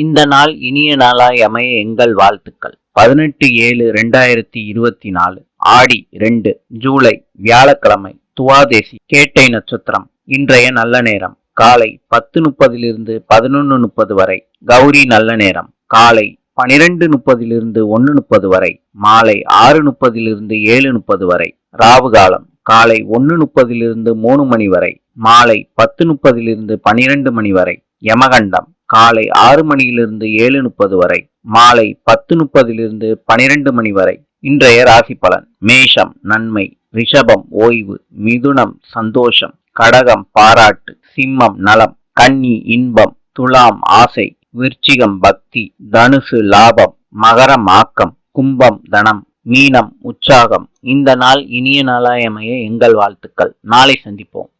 இந்த நாள் இனிய நாளாய் அமைய எங்கள் வாழ்த்துக்கள். பதினெட்டு ஏழு ரெண்டாயிரத்தி இருபத்தி நாலு ஆடி ரெண்டு ஜூலை வியாழக்கிழமை துவாதேசி கேட்டை நட்சத்திரம் இன்றைய நல்ல நேரம். காலை பத்து முப்பதிலிருந்து பதினொன்று முப்பது வரை கௌரி நல்ல நேரம். காலை பனிரெண்டு முப்பதிலிருந்து ஒன்று முப்பது வரை மாலை ஆறு முப்பதிலிருந்து ஏழு முப்பது வரை ராவு காலம் காலை ஒன்று முப்பதிலிருந்து மூணு மணி வரை மாலை பத்து முப்பதிலிருந்து பனிரெண்டு மணி வரை யமகண்டம் காலை ஆறு மணியிலிருந்து ஏழு முப்பது வரை மாலை பத்து முப்பதிலிருந்து பனிரெண்டு மணி வரை. இன்றைய ராசி பலன் மேஷம் நன்மை ரிஷபம் ஓய்வு மிதுனம் சந்தோஷம் கடகம் பாராட்டு சிம்மம் நலம் கன்னி இன்பம் துலாம் ஆசை விருச்சிகம் பக்தி தனுசு லாபம் மகரம் ஆக்கம் கும்பம் தனம் மீனம் உற்சாகம். இந்த நாள் இனிய நாளாயமைய எங்கள் வாழ்த்துக்கள். நாளை சந்திப்போம்.